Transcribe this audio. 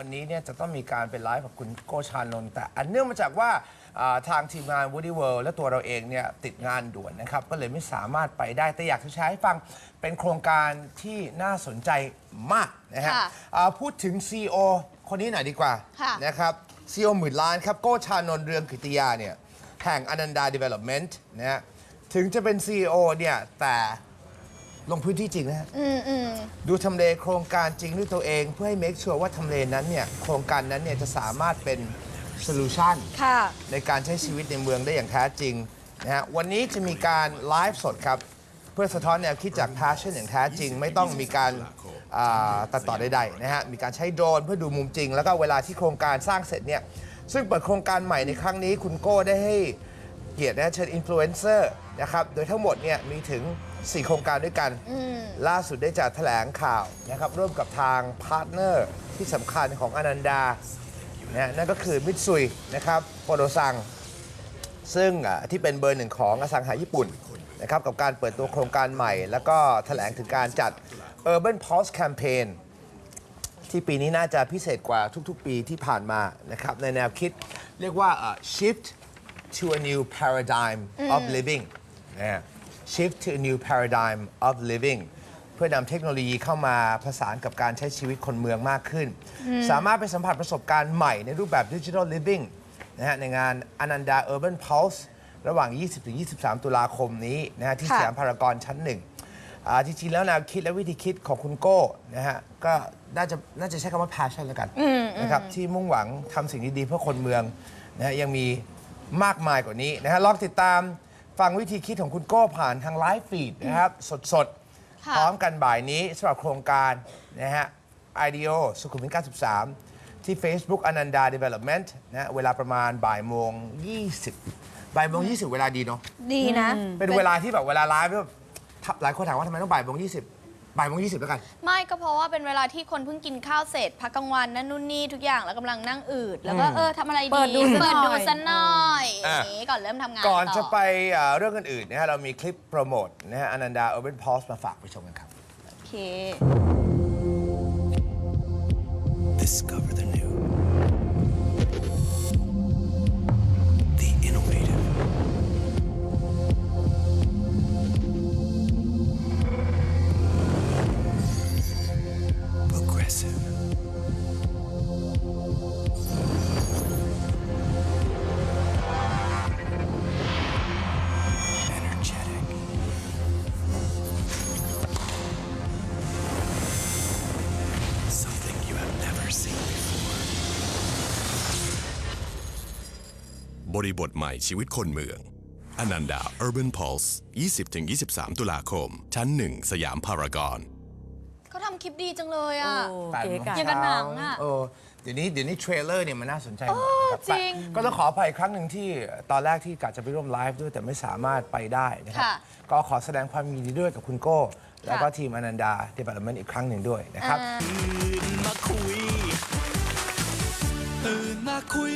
วันนี้เนี่ยจะต้องมีการเป็นไลฟ์กับคุณโกชานนท์แต่อันเนื่องมาจากว่าอ่าทางทีมงาน Woody World และตัวเราเองเนี่ยติดงานด่วนนะครับ ก็เลยไม่สามารถไปได้ แต่อยากจะใช้ให้ฟังเป็นโครงการที่น่าสนใจมากนะฮะค่ะอ่าพูดถึง CEO คนนี้หน่อยดีกว่าค่ะ นะครับ CEO หมื่นล้านครับ โกชานนท์เรืองกิติยาเนี่ยแห่งอนันดา Development นะฮะถึงจะเป็น CEO เนี่ยแต่ ลงพื้นที่จริงนะฮะอืมอืมดูทำเลโครงการจริงด้วยตัวเอง เพื่อให้ make sure ว่าทำเลนั้นเนี่ยโครงการนั้นเนี่ยจะสามารถเป็น solution ค่ะ ในการใช้ชีวิตในเมืองได้อย่างแท้จริงนะฮะวันนี้จะมีการไลฟ์สดครับ เพื่อสะท้อนแนวคิดจาก passion อย่างแท้จริง ไม่ต้องมีการอ่าตัดต่อใดๆนะฮะมีการใช้โดรนเพื่อดูมุมจริง แล้วก็เวลาที่โครงการสร้างเสร็จเนี่ยซึ่งเปิดโครงการใหม่ในครั้งนี้คุณโก้ได้ให้เกียรตินะเชิญอินฟลูเอนเซอร์นะครับโดยทั้งหมดเนี่ยมีถึง 4 โครงการด้วยกัน ล่าสุดได้จัดแถลงข่าวนะครับร่วมกับทางพาร์ทเนอร์ที่สำคัญของอนันดานะฮะนั่นก็คือมิตซุยนะครับโปโดซัง ซึ่งอะที่เป็นเบอร์หนึ่งของอสังหาญี่ปุ่นนะครับกับการเปิดตัวโครงการใหม่ แล้วก็แถลงถึงการจัด Urban Pulse Campaign ที่ปีนี้น่าจะพิเศษกว่าทุกๆปีที่ผ่านมานะครับในแนวคิดเรียกว่าอะ shift to a new paradigm of living นะฮะ shift to a new paradigm of living เพื่อนำเทคโนโลยีเข้ามาผสานกับการใช้ชีวิตคนเมืองมากขึ้น สามารถไปสัมผัสประสบการณ์ใหม่ในรูปแบบ digital living นะฮะในงาน Ananda Urban Pulse ระหว่าง 20-23 ตุลาคมนี้นะฮะที่สค่ะ ยามพารากอนชั้นหนึ่งอ่าจริงๆแล้วแนวคิดและวิธีคิดของคุณโก้นะฮะก็น่าจะน่าจะใช้คำว่า passion แล้วกันนะครับที่มุ่งหวังทำสิ่งดีๆเพื่อคนเมืองนะฮะยังมีมากมายกว่านี้นะฮะลองติดตาม ฟังวิธีคิดของคุณโก้ผ่านทางไลฟ์ฟีดนะครับสดๆ ค่ะ พร้อมกันบ่ายนี้สำหรับโครงการนะฮะ IDEO สุขุมวิท93 ที่ Facebook Ananda Development นะเวลาประมาณบ่ายโมง 20บ่ายโมง 20 เวลาดีเนาะดีนะ เป็นเวลาที่แบบเวลาไลฟ์แบบทับหลายคนถามว่าทำไมต้องบ่ายโมง20 บ่ายโมง20แล้วกัน ไม่ก็เพราะว่าเป็นเวลาที่คนเพิ่งกินข้าวเสร็จพักกลางวันนั่นนู่นนี่ทุกอย่างแล้วกำลังนั่งอืดแล้วก็เออทำอะไรดีเปิดดูซะหน่อย เปิดดูซะหน่อยออะ ย่างนี้ก่อนเริ่มทำงานก่อนต่จะไปเอ่อเรื่องอื่นๆนะฮะเรามีคลิปโปรโมทนะฮะ Ananda Urban Pulse มาฝากไปชมกันครับโอเค Discover the new. บริบทใหม่ชีวิตคนเมืองอนันดา Urban Pulse 20-23 ตุลาคม ชั้น1สยามพารากอน เขาทำคลิปดีจังเลยอะโอ้แปดเก๋โมงไก่อย่างกับหนังอะเออเดี๋ยวนี้เดี๋ยวนี้เทรลเลอร์เนี่ยมันน่าสนใจมากนะคบจริงแต่ก็ต้องขออภัยอีกครั้งหนึ่งที่ตอนแรกที่กะจะไปร่วมไลฟ์ด้วยแต่ไม่สามารถไปได้นะครับ ค่ะก็ขอแสดงความยินดีด้วยกับคุณโก้ แล้วก็ทีมอนันดา Development อีกครั้งหนึ่งด้วยนะครับตื่นมาคุยตื่นมาคุย